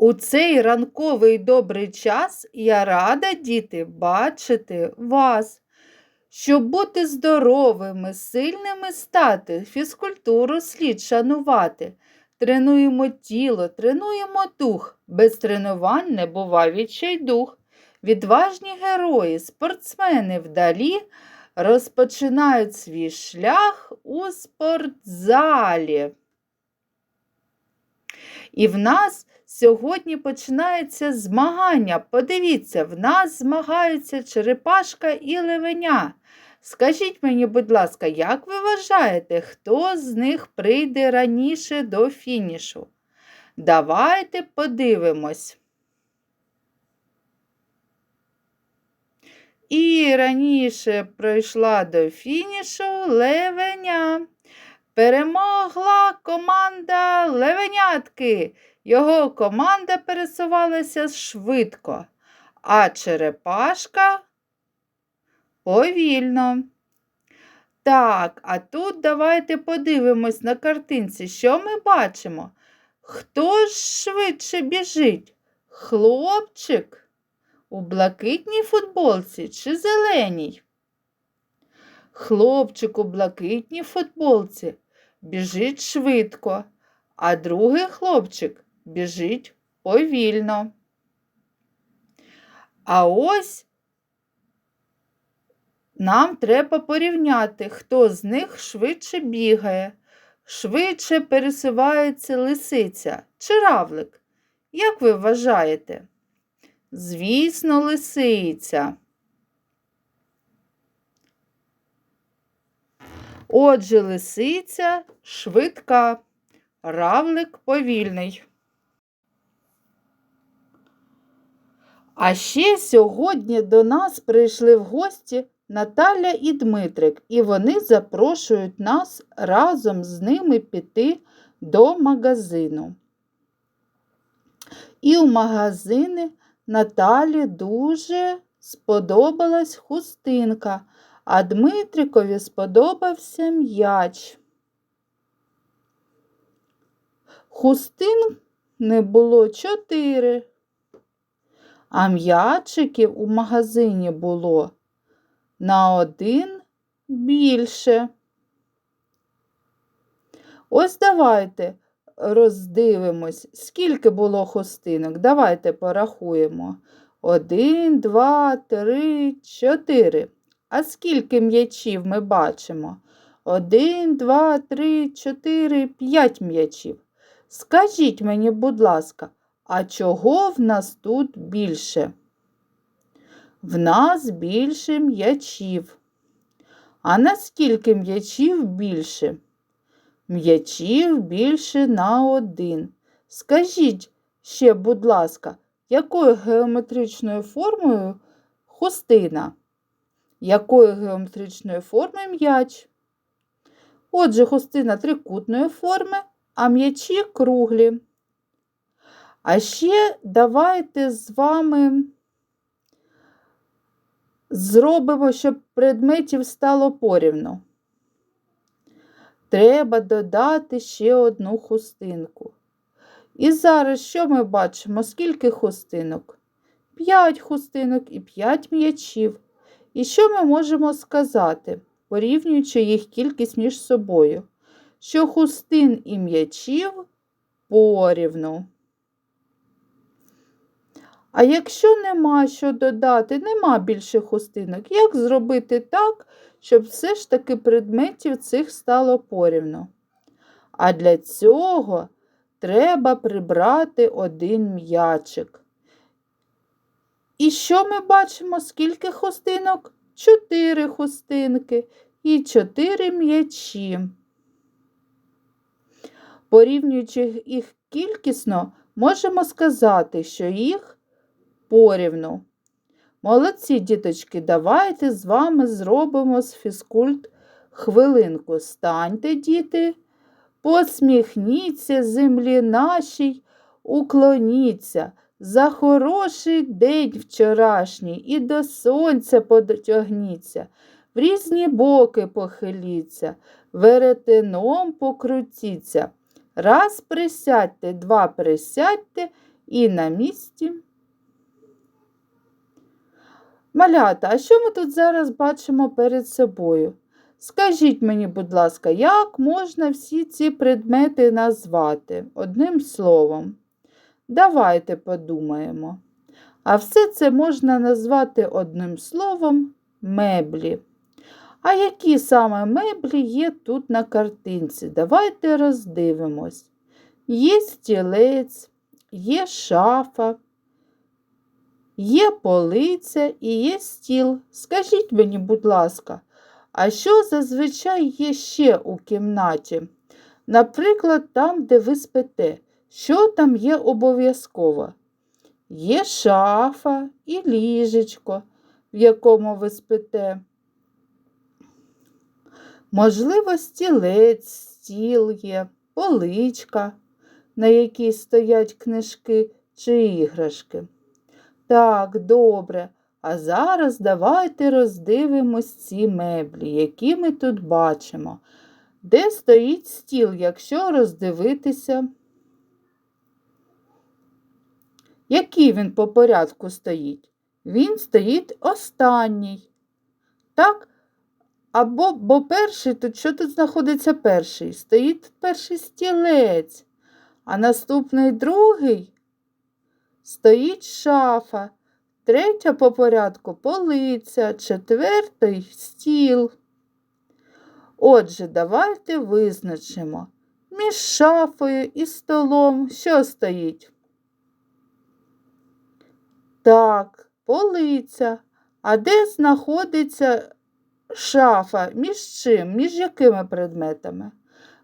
У цей ранковий добрий час я рада, діти, бачити вас. Щоб бути здоровими, сильними стати, фізкультуру слід шанувати. Тренуємо тіло, тренуємо дух, без тренувань не бува відчайдух. Відважні герої, спортсмени вдалі розпочинають свій шлях у спортзалі. І в нас сьогодні починається змагання. Подивіться, в нас змагаються черепашка і левеня. Скажіть мені, будь ласка, як ви вважаєте, хто з них прийде раніше до фінішу? Давайте подивимось. І раніше пройшла до фінішу левеня. Перемогла команда левенятки. Його команда пересувалася швидко, а черепашка повільно. Так, а тут давайте подивимось на картинці, що ми бачимо. Хто ж швидше біжить? Хлопчик у блакитній футболці чи зеленій? Хлопчик у блакитній футболці біжить швидко, а другий хлопчик біжить повільно. А ось нам треба порівняти, хто з них швидше бігає, швидше пересувається лисиця чи равлик. Як ви вважаєте? Звісно, лисиця. Отже, лисиця швидка, равлик повільний. А ще сьогодні до нас прийшли в гості Наталя і Дмитрик, і вони запрошують нас разом з ними піти до магазину. І у магазини Наталі дуже сподобалась хустинка, а Дмитрикові сподобався м'яч. Хустин не було чотири, а м'ячиків у магазині було на один більше. Ось давайте роздивимось, скільки було хустинок. Давайте порахуємо. Один, два, три, чотири. А скільки м'ячів ми бачимо? Один, два, три, чотири, п'ять м'ячів. Скажіть мені, будь ласка, а чого в нас тут більше? В нас більше м'ячів. А наскільки м'ячів більше? М'ячів більше на один. Скажіть ще, будь ласка, якою геометричною формою хустина? Якої геометричної форми м'яч? Отже, хустина трикутної форми, а м'ячі круглі. А ще давайте з вами зробимо, щоб предметів стало порівну. Треба додати ще одну хустинку. І зараз що ми бачимо? Скільки хустинок? П'ять хустинок і п'ять м'ячів. І що ми можемо сказати, порівнюючи їх кількість між собою? Що хустин і м'ячів порівну. А якщо нема що додати, нема більше хустинок, як зробити так, щоб все ж таки предметів цих стало порівну? А для цього треба прибрати один м'ячик. І що ми бачимо? Скільки хустинок? Чотири хустинки і чотири м'ячі. Порівнюючи їх кількісно, можемо сказати, що їх порівну. Молодці, діточки, давайте з вами зробимо з фізкульт хвилинку. Станьте, діти, посміхніться землі нашій, уклоніться за хороший день вчорашній і до сонця потягніться, в різні боки похиліться, веретеном покрутіться. Раз присядьте, два присядьте і на місці. Малята, а що ми тут зараз бачимо перед собою? Скажіть мені, будь ласка, як можна всі ці предмети назвати одним словом? Давайте подумаємо. А все це можна назвати одним словом меблі. А які саме меблі є тут на картинці? Давайте роздивимось. Є стілець, є шафа, є полиця і є стіл. Скажіть мені, будь ласка, а що зазвичай є ще у кімнаті? Наприклад, там, де ви спите, що там є обов'язково? Є шафа і ліжечко, в якому ви спите. Можливо, стілець, стіл є, поличка, на якій стоять книжки чи іграшки. Так, добре. А зараз давайте роздивимось ці меблі, які ми тут бачимо. Де стоїть стіл, якщо роздивитися? Який він по порядку стоїть? Він стоїть останній. Так? Або бо перший, тут що тут знаходиться перший? Стоїть перший стілець, а наступний другий стоїть шафа, третя по порядку полиця, четвертий стіл. Отже, давайте визначимо між шафою і столом, що стоїть. Так, полиця. А де знаходиться шафа? Між чим? Між якими предметами?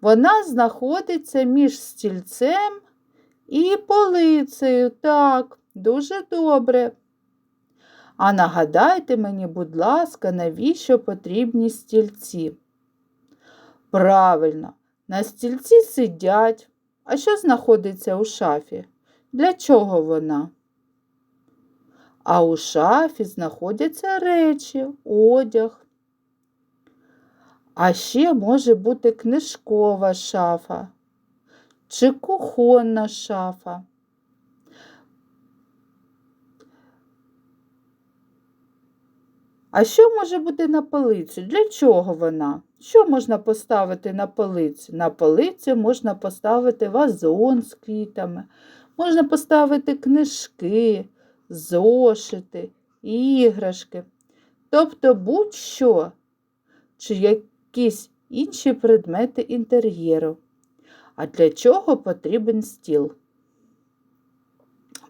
Вона знаходиться між стільцем і полицею. Так, дуже добре. А нагадайте мені, будь ласка, навіщо потрібні стільці? Правильно, на стільці сидять. А що знаходиться у шафі? Для чого вона? А у шафі знаходяться речі, одяг. А ще може бути книжкова шафа чи кухонна шафа. А що може бути на полиці? Для чого вона? Що можна поставити на полицю? На полицю можна поставити вазон з квітами, можна поставити книжки, зошити, іграшки, тобто будь-що, чи якісь інші предмети інтер'єру. А для чого потрібен стіл?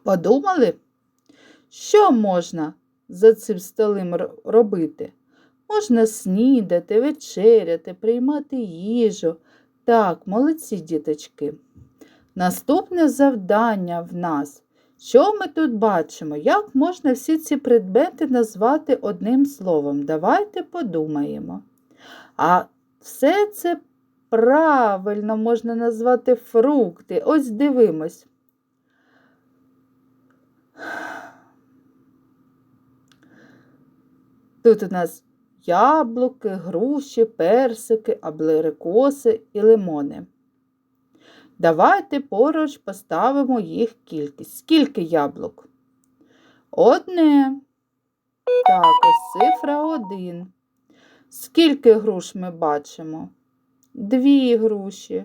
Подумали, що можна за цим столом робити? Можна снідати, вечеряти, приймати їжу. Так, молодці діточки. Наступне завдання в нас. Що ми тут бачимо? Як можна всі ці предмети назвати одним словом? Давайте подумаємо. А все це правильно можна назвати фрукти. Ось дивимось. Тут у нас яблуки, груші, персики, аблерикоси і лимони. Давайте поруч поставимо їх кількість. Скільки яблук? Одне. Так, ось цифра один. Скільки груш ми бачимо? Дві груші.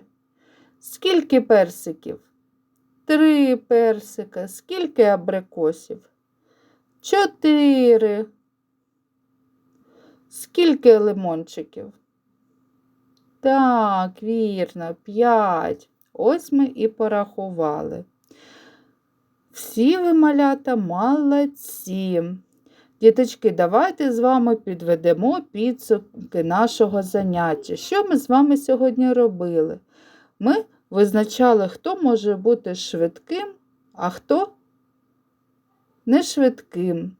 Скільки персиків? Три персика. Скільки абрикосів? Чотири. Скільки лимончиків? Так, вірно, п'ять. Ось ми і порахували. Всі ви малята молодці. Діточки, давайте з вами підведемо підсумки нашого заняття. Що ми з вами сьогодні робили? Ми визначали, хто може бути швидким, а хто не швидким.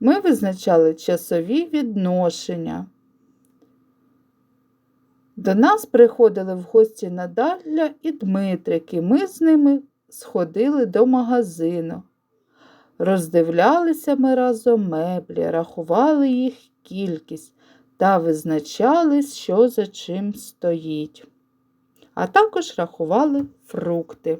Ми визначали часові відношення. До нас приходили в гості Надаля і Дмитрики. Ми з ними сходили до магазину. Роздивлялися ми разом меблі, рахували їх кількість та визначали, що за чим стоїть. а також рахували фрукти.